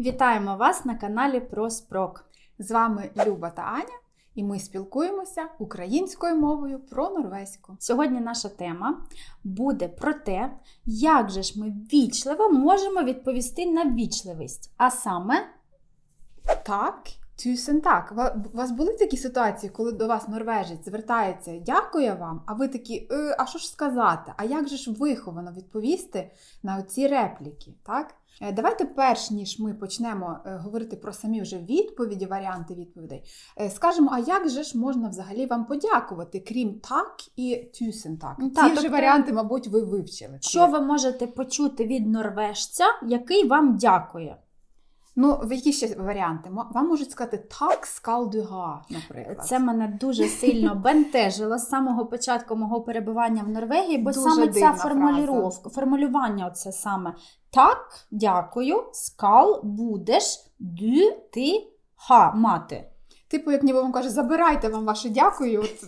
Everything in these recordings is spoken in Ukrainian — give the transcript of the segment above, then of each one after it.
Вітаємо вас на каналі Проспрок. З вами Люба та Аня, і ми спілкуємося українською мовою про норвезьку. Сьогодні наша тема буде про те, як же ж ми вічливо можемо відповісти на вічливість. А саме, Так, тюсен так. У вас були такі ситуації, коли до вас норвежець звертається дякую вам, а ви такі, е, а що ж сказати? А як же ж виховано відповісти на ці репліки? Так? Е, Давайте, перш ніж ми почнемо е, говорити про самі вже відповіді, варіанти відповідей, е, скажемо, а як же ж можна взагалі вам подякувати, крім так і тюсен так? Ну, Ці так, вже тобто- варіанти, мабуть, ви вивчили. що ви можете почути від норвежця, який вам дякує? Ну, які ще варіанти? Вам можуть сказати так скалдуга, наприклад. Це мене дуже сильно бентежило з самого початку мого перебування в Норвегії, бо Дуже саме ця формулювання, формулювання оце саме так, дякую, скал будеш дю ти ха мати. Типу, як ніби вам каже, забирайте вам ваше дякую. От,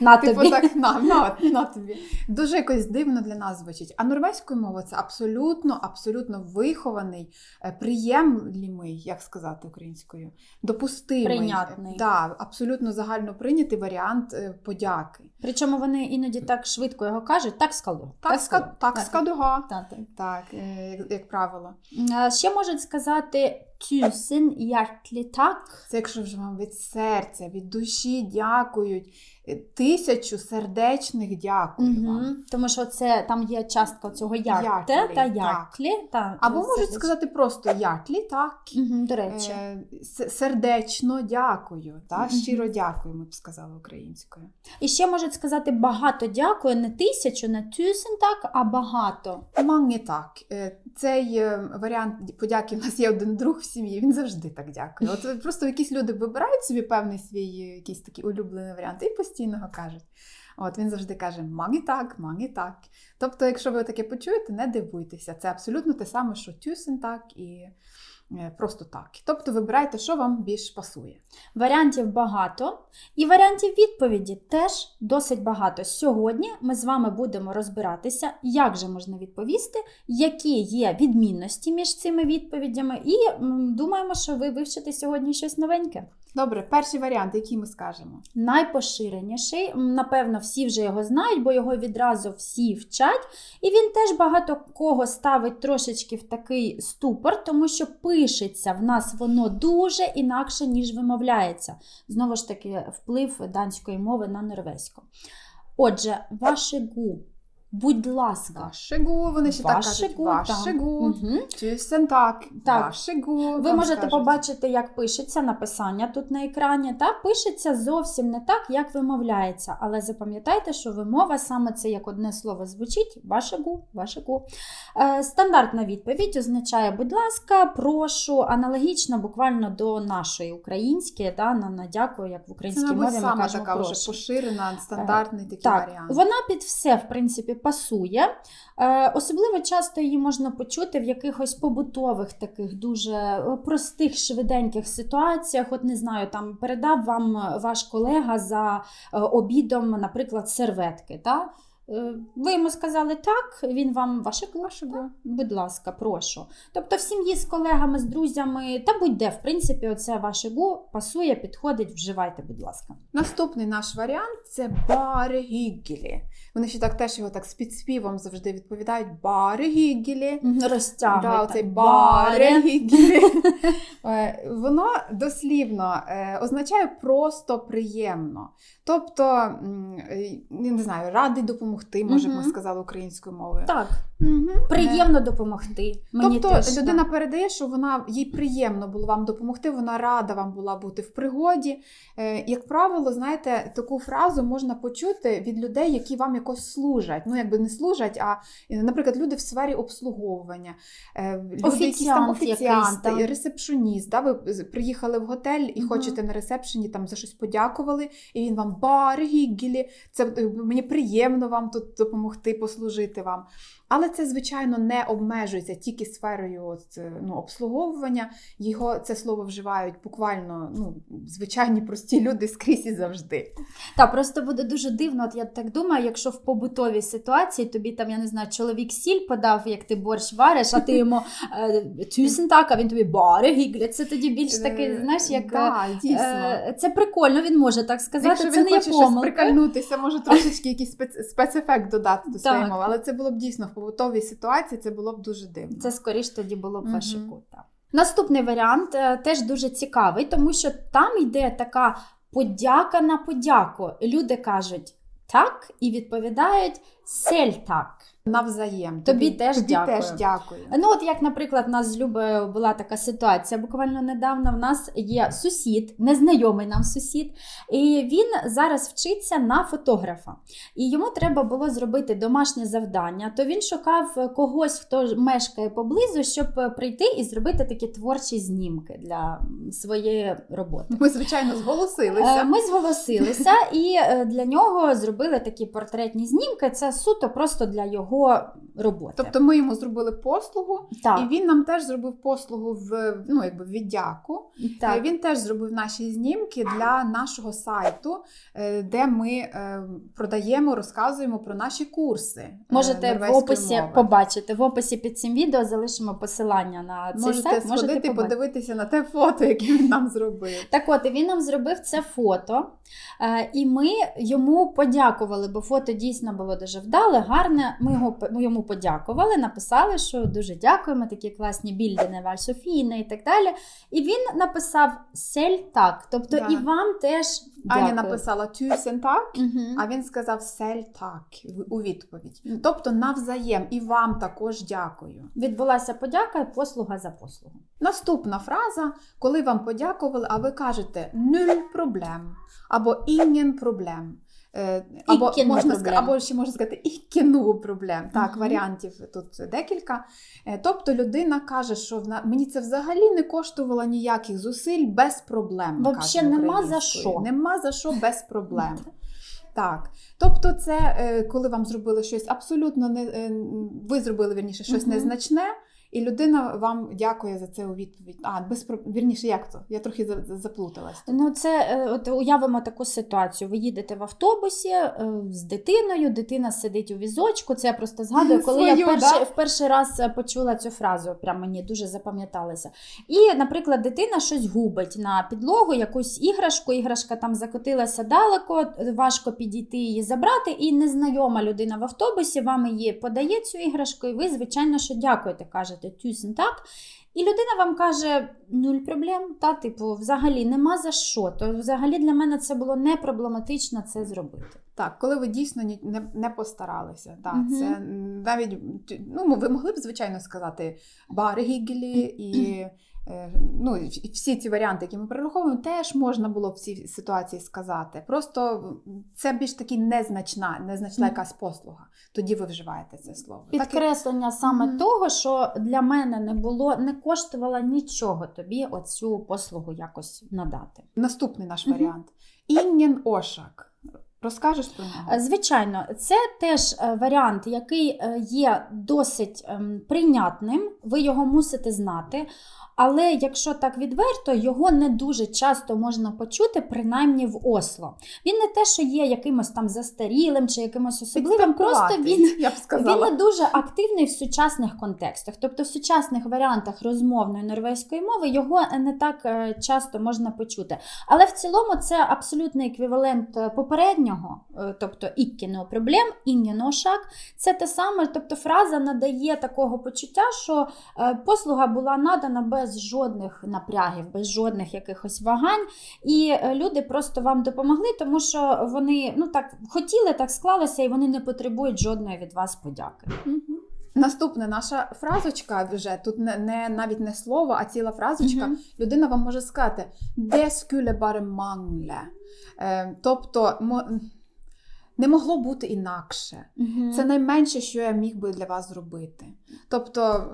На типу, тобі. так, на, на, на тобі. Дуже якось дивно для нас звучить. А норвезькою мовою це абсолютно, абсолютно вихований, е, приємлімий, як сказати українською, допустимий. Прийнятний. Да, абсолютно загально прийнятий варіант е, подяки. Причому вони іноді так швидко його кажуть, так скалу. Так, ска, так, скадуга. Так, так. Так, е, як, як правило. А Ще можуть сказати тюсен яртлі так. Це якщо вже вам від серця, від душі дякують. Е, Тисячу сердечних дякую вам. Угу. Тому що це там є частка цього ярте Яртлі, та так. яртлі. Та, Або можуть десь. сказати просто ятлі, так. Мгм, до речі. Е, сердечно дякую, та? Мгм. щиро дякую, ми б сказали українською. І ще можуть сказати багато дякую, не тисячу, не тюсен так, а багато. Манги так. Е, Цей е, варіант подяки в нас є один друг в сім'ї, він завжди так дякує. От е, просто якісь люди вибирають собі певний свій якийсь такий улюблений варіант і постійно його кажуть. От він завжди каже маги так, маги так. Тобто, якщо ви таке почуєте, не дивуйтеся. Це абсолютно те саме, що тюсен так і просто так. Тобто вибирайте, що вам більш пасує. Варіантів багато, і варіантів відповіді теж досить багато. Сьогодні ми з вами будемо розбиратися, як же можна відповісти, які є відмінності між цими відповідями, і думаємо, що ви вивчите сьогодні щось новеньке. Добре, перший варіант, який ми скажемо. Найпоширеніший, напевно, всі вже його знають, бо його відразу всі вчать. І він теж багато кого ставить трошечки в такий ступор, тому що пишеться в нас воно дуже інакше, ніж вимовляється. Знову ж таки, вплив данської мови на норвезьку. Отже, вашегу, будь ласка. Вашегу, вони ще так кажуть. Вашегу. Тюсен так. Так. Вашегу. Ви можете скажуть. побачити, як пишеться написання тут на екрані. Та пишеться зовсім не так, як вимовляється. Але запам'ятайте, що вимова саме це як одне слово звучить вашегу, вашегу. Е, стандартна відповідь означає, будь ласка, прошу, аналогічно буквально до нашої української, да, на, на дякую, як в Це, українській мабуть, мові ми кажемо така вже поширена, стандартний такий Так, варіант. вона під все, в принципі, пасує. Е, особливо часто її можна почути в якихось побутових таких дуже е, простих, швиденьких ситуаціях. От не знаю, там передав вам е, ваш колега за обідом, наприклад, серветки. Та? Ви йому сказали так, він вам ваше Вашегу. Будь ласка, прошу. Тобто в сім'ї з колегами, з друзями, та будь-де, в принципі, оце ваше гу пасує, підходить, вживайте, будь ласка. Наступний наш варіант це баригігілі. Вони ще так теж його так з підспівом завжди відповідають. Розтягуйте. Да, оцей Баре. Е, Воно дослівно е, означає просто приємно. Тобто, е, я не знаю, радий допомогти, може, б ми сказали українською мовою. Так, Е, приємно допомогти. Мені Тобто теж, людина так. передає, що вона їй приємно було вам допомогти, вона рада вам була бути в пригоді. Е, як правило, знаєте, таку фразу можна почути від людей, які вам якось служать. Ну, якби не служать, а, наприклад, люди в сфері обслуговування, е, люди, якісь там Офіціант якийсь офіціанти, ресепшоніст. Да? Ви приїхали в готель і Мгм. хочете на ресепшені там за щось подякували, і він вам баргігілі. Це е, мені приємно вам тут допомогти, послужити вам. Але це, звичайно, не обмежується тільки сферою от, е, ну, обслуговування. Його це слово вживають буквально ну, звичайні прості люди скрізь і завжди. Та просто буде дуже дивно. От я так думаю, якщо в побутовій ситуації тобі там, я не знаю, чоловік сіль подав, як ти борщ вариш, а ти йому тюсен так, а він тобі гіглі. Це тоді більш такий, Е, знаєш, як. да, дійсно. е, Це прикольно, він може так сказати. Якщо це він не хоче щось прикольнутися, може трошечки якийсь спец... спецефект додати до своєї мови. Але це було б дійсно в побутовій ситуації, це було б дуже дивно. Це скоріш тоді було б угу. ваше Так. Наступний варіант е, теж дуже цікавий, тому що там йде така подяка на подяку. Люди кажуть так і відповідають сель так. Навзаєм. Тобі теж тобі дякую. теж дякую. Ну, от як, наприклад, у нас з Любою була така ситуація. Буквально недавно в нас є сусід, незнайомий нам сусід, і він зараз вчиться на фотографа. І йому треба було зробити домашнє завдання. То він шукав когось, хто мешкає поблизу, щоб прийти і зробити такі творчі знімки для своєї роботи. Ми, звичайно, зголосилися. Е, Ми зголосилися і е, для нього зробили такі портретні знімки. Це суто просто для його роботи. Тобто ми йому зробили послугу, так, і він нам теж зробив послугу в ну, якби віддяку. так. Е, Він теж зробив наші знімки для нашого сайту, е, де ми е, продаємо, розказуємо про наші курси. Можете в описі мови. побачити. В описі під цим відео залишимо посилання на цей Можете сайт. сходити, Можете побачити. подивитися на те фото, яке він нам зробив. Так от, він нам зробив це фото, і ми йому подякували, бо фото дійсно було дуже вдале, гарне. Ми, його, ми йому подякували, написали, що дуже дякуємо, такі класні більдини Валь Софійна і так далі. І він написав сель так. Тобто Да. і вам теж дякую. Аня написала «Тюсен так», Мгм. а він сказав «сель так» у відповідь. Тобто навзаєм, і вам також дякую. Відбулася подяка і послуга за послугу. Наступна фраза, коли вам подякували, а ви кажете нуль проблем або ingen проблем. Е, Або, noe можна, проблем. або ще можна сказати ikke noe проблем. Так, Мгм. варіантів тут декілька. Е, Тобто людина каже, що вна- мені це взагалі не коштувало ніяких зусиль без проблем. кажемо нема за що. Нема за що без проблем. Так, тобто, це е, коли вам зробили щось абсолютно не ви зробили вірніше щось Мгм. незначне, і людина вам дякує за це у відповідь. А, без вірніше, як то? Я трохи за- за- заплуталась. Ну, це е, от уявимо таку ситуацію. Ви їдете в автобусі е, з дитиною, дитина сидить у візочку. Це я просто згадую, коли я Свою, перший, да? в перший раз е, почула цю фразу, прям мені дуже запам'яталася. І, наприклад, дитина щось губить на підлогу, якусь іграшку, іграшка там закотилася далеко, важко підійти її забрати, і незнайома людина в автобусі вам її подає цю іграшку, і ви, звичайно, що дякуєте, кажете тюсен так. І людина вам каже: нуль проблем, та типу, взагалі нема за що. То взагалі для мене це було не проблематично це зробити. Так, коли ви дійсно не, не постаралися. Так, угу. це навіть ну, ви могли б, звичайно, сказати баргіглі і. Е, Ну, всі ці варіанти, які ми перераховуємо, теж можна було в цій ситуації сказати. Просто це більш таки незначна, незначна якась послуга. Тоді ви вживаєте це слово. Так Підкреслення саме Мгм. того, що для мене не було, не коштувало нічого тобі оцю послугу якось надати. Наступний наш варіант. Інген Ошак. Розкажеш про нього? Е, Звичайно, це теж е, варіант, який е, є досить ем, прийнятним. Ви його мусите знати. Але якщо так відверто, його не дуже часто можна почути, принаймні в Осло. Він не те, що є якимось там застарілим чи якимось особливим, просто він я б сказала. Він не дуже активний в сучасних контекстах, тобто в сучасних варіантах розмовної норвезької мови його не так часто можна почути. Але в цілому це абсолютний еквівалент попереднього, е, тобто іккіно проблем», «ingen шак. Це те саме, тобто фраза надає такого почуття, що е, послуга була надана без жодних напрягів, без жодних якихось вагань, і е, люди просто вам допомогли, тому що вони ну так хотіли, так склалося, і вони не потребують жодної від вас подяки. Наступна наша фразочка вже тут не, не навіть не слово, а ціла фразочка. Мгм. Людина вам може сказати де скюле bare mangle». Е, тобто, Не могло бути інакше. Мгм. Це найменше, що я міг би для вас зробити. Тобто,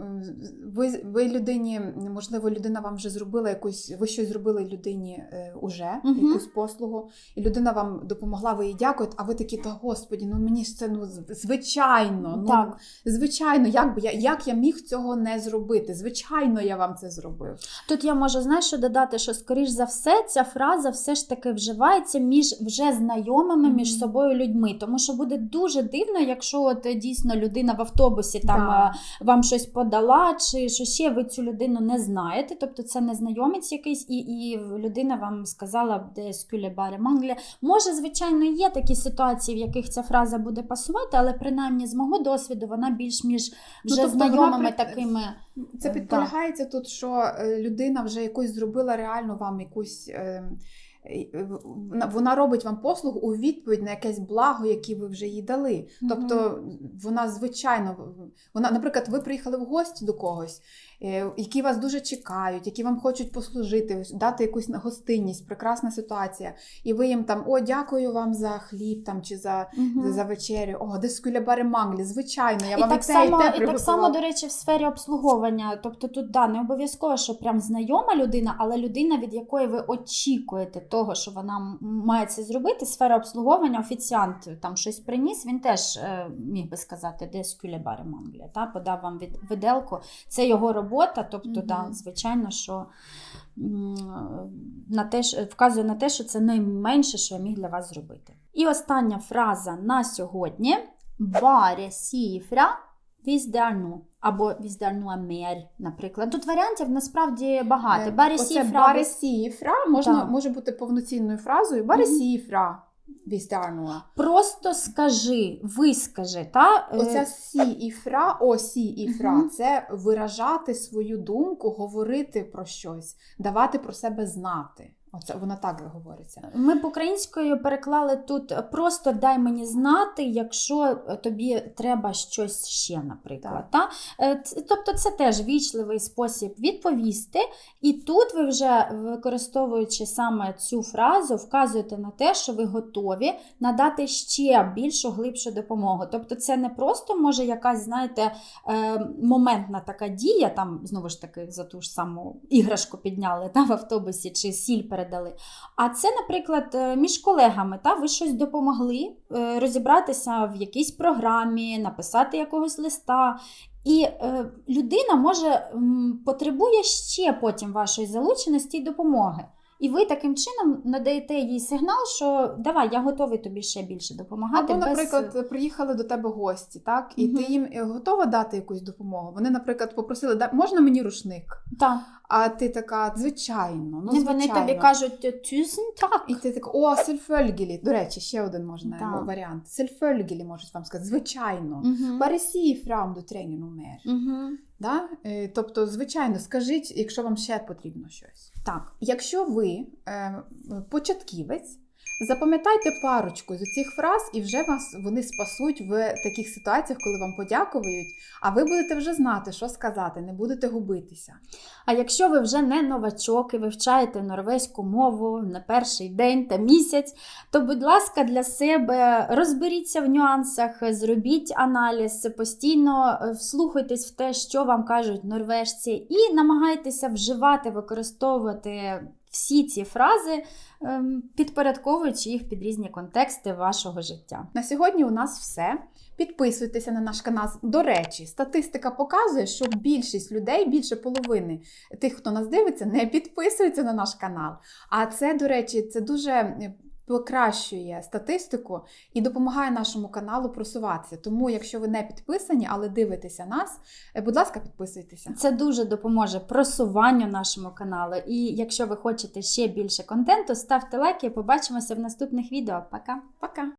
ви, ви людині, можливо, людина вам вже зробила якусь, ви щось зробили людині е, уже, Мгм. якусь послугу, і людина вам допомогла, ви їй дякуєте, а ви такі, та господі, ну мені ж це ну звичайно. Ну, Так. Звичайно, як би я як я міг цього не зробити? Звичайно, я вам це зробив. Тут я можу знаєш, що додати, що скоріш за все ця фраза все ж таки вживається між вже знайомими між собою людьми. Тому що буде дуже дивно, якщо от е, дійсно людина в автобусі там Да. е, вам щось подала, чи що ще ви цю людину не знаєте. Тобто це незнайомець якийсь, і, і людина вам сказала де баре мангле. Може, звичайно, є такі ситуації, в яких ця фраза буде пасувати, але принаймні з мого досвіду вона більш між Ну, вже тобто знайомими при- такими. Це Е, підполягається тут, що людина вже якусь зробила реально вам якусь. е, е, вона- Вона робить вам послугу у відповідь на якесь благо, яке ви вже їй дали. Тобто вона звичайно, вона, наприклад, ви приїхали в гості до когось, е, які вас дуже чекають, які вам хочуть послужити, дати якусь гостинність, прекрасна ситуація. І ви їм там о, дякую вам за хліб там чи за, Мгм. за вечерю. О, де скуля манглі. Звичайно, я І вам так, і те, само, і те і так само, до речі, в сфері обслуговування. Тобто тут да, не обов'язково, що прям знайома людина, але людина, від якої ви очікуєте того, що вона має це зробити. Сфера обслуговування, офіціант там щось приніс, він теж е, міг би сказати, де скюле баре манглія, та подав вам від, виделку. Це його робота. Тобто, Мгм. да, звичайно, що на те, вказує на те, що це найменше, що я міг для вас зробити. І остання фраза на сьогодні: Bare сіфра віздерну або віздерну амер, наприклад. Тут варіантів насправді багато. Е, Баре Оце сіфра. баре сіфра можна, Так. може бути повноцінною фразою. Баре Мгм. Просто скажи, вискажи. Та? Е, Оця сі і фра, о сі і фра це виражати свою думку, говорити про щось, давати про себе знати. Оце воно так говориться. Ми б українською переклали тут просто дай мені знати, якщо тобі треба щось ще, наприклад. Та? Е, Тобто це теж вічливий спосіб відповісти. І тут ви вже, використовуючи саме цю фразу, вказуєте на те, що ви готові надати ще більшу глибшу допомогу. Тобто, це не просто може якась, знаєте, е, моментна така дія, там знову ж таки за ту ж саму іграшку підняли та, в автобусі чи сіль передали. А це, наприклад, е, між колегами, та, ви щось допомогли е, розібратися в якійсь програмі, написати якогось листа. І е, людина може потребує ще потім вашої залученості і допомоги. І ви таким чином надаєте їй сигнал, що давай, я готовий тобі ще більше допомагати. Або, без... наприклад, приїхали до тебе гості, так, і Мгм. ти їм е, готова дати якусь допомогу. Вони, наприклад, попросили, «Да- можна мені рушник? Так. А ти така, звичайно, ну звичайно. вони тобі кажуть, тюсен так. І ти така, о, сельфельгілі. До речі, ще один можна Так. варіант. Сельфельгілі можуть вам сказати, звичайно. Угу. Парисі фрам до треніну мер. Угу. Да? Е, Тобто, звичайно, скажіть, якщо вам ще потрібно щось. Так. Якщо ви е, початківець, запам'ятайте парочку з цих фраз, і вже вас вони спасуть в таких ситуаціях, коли вам подякують, а ви будете вже знати, що сказати, не будете губитися. А якщо ви вже не новачок і вивчаєте норвезьку мову на перший день та місяць, то, будь ласка, для себе розберіться в нюансах, зробіть аналіз, постійно е, вслухайтесь в те, що вам кажуть норвежці, і намагайтеся вживати, використовувати всі ці фрази, ем, підпорядковуючи їх під різні контексти вашого життя. На сьогодні у нас все. Підписуйтеся на наш канал. До речі, статистика показує, що більшість людей, більше половини тих, хто нас дивиться, не підписуються на наш канал. А це, до речі, це дуже покращує статистику і допомагає нашому каналу просуватися. Тому, якщо ви не підписані, але дивитеся нас, е, будь ласка, підписуйтеся. Це дуже допоможе просуванню нашому каналу. І якщо ви хочете ще більше контенту, ставте лайки. Побачимося в наступних відео. Пока! Пока!